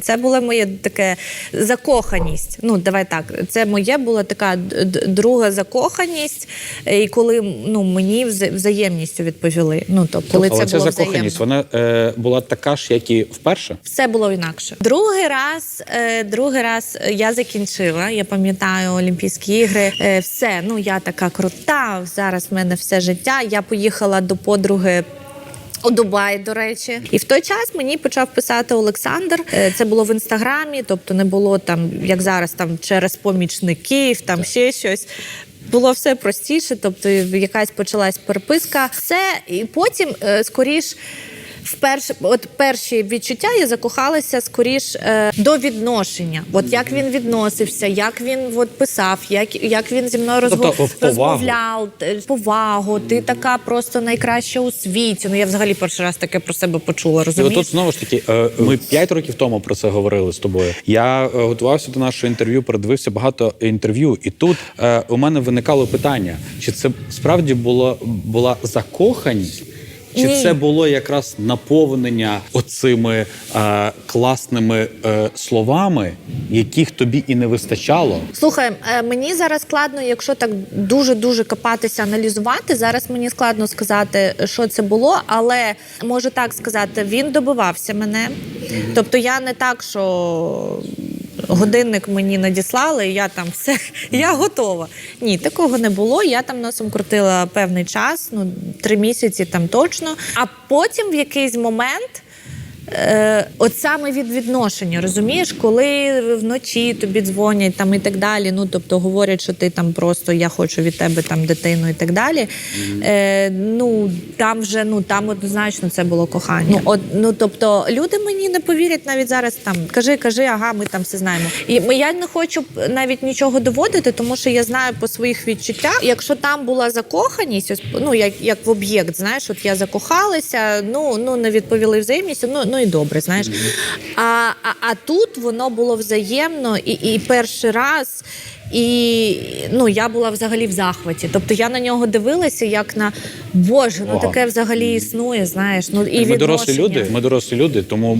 Це була моя таке закоханість. Ну, давай так. Це моє була така друга закоханість, і коли ну, мені взаємністю відповіли. Ну, то, коли Але це ця закоханість, взаємно. вона е, була така ж, як і вперше. Все було інакше. Другий раз, е, другий раз я закінчила. Я пам'ятаю Олімпійські ігри. Е, все, ну я така крута. Зараз в мене все життя. Я поїхала до подруги. У Дубай, до речі, і в той час мені почав писати Олександр. Е, Це було в інстаграмі, тобто не було там, як зараз, там через помічників, там ще щось. Було все простіше, тобто якась почалась переписка. Все, і потім е, скоріш. Вперше, от перші відчуття я закохалася скоріш е, до відношення. От як він відносився, як він от писав, як, як він зі мною розмов... Тобто розмовляв, е, повагу. Ти така просто найкраща у світі. Ну я взагалі перший раз таке про себе почула. І Розумієш? отут знову ж таки, е, ми п'ять років тому про це говорили з тобою. Я е, готувався до нашого інтерв'ю, передивився багато інтерв'ю, і тут е, у мене виникало питання: чи це справді було була закоханість? Чи Ні. це було якраз наповнення оцими е, класними е, словами, яких тобі і не вистачало? Слухай, е, мені зараз складно, якщо так дуже дуже копатися, аналізувати. Зараз мені складно сказати, що це було, але можу так сказати, він добивався мене. Тобто я не так, що годинник мені надіслали, і я там все, я готова. Ні, такого не було. Я там носом крутила певний час, ну три місяці там точно. А потім в якийсь момент. Е, от саме від відношення, розумієш, коли вночі тобі дзвонять там і так далі. Ну тобто говорять, що ти там просто я хочу від тебе там дитину і так далі. Е, ну там вже ну там однозначно це було кохання. Ну от ну тобто люди мені не повірять навіть зараз. Там кажи, кажи, ага, ми там все знаємо. І ми- я не хочу навіть нічого доводити, тому що я знаю по своїх відчуттях. Якщо там була закоханість, ось ну як, як в об'єкт, знаєш, от я закохалася, ну ну не відповіли взаємністю, ну ну і добре, знаєш. А, а, а тут воно було взаємно і, і перший раз. І ну я була взагалі в захваті. Тобто я на нього дивилася як на Боже, ну таке взагалі існує. Знаєш, ну і ми дорослі люди. Ми дорослі люди, тому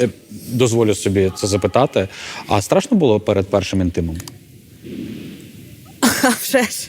е, дозволю собі це запитати. А страшно було перед першим інтимом? А вже ж.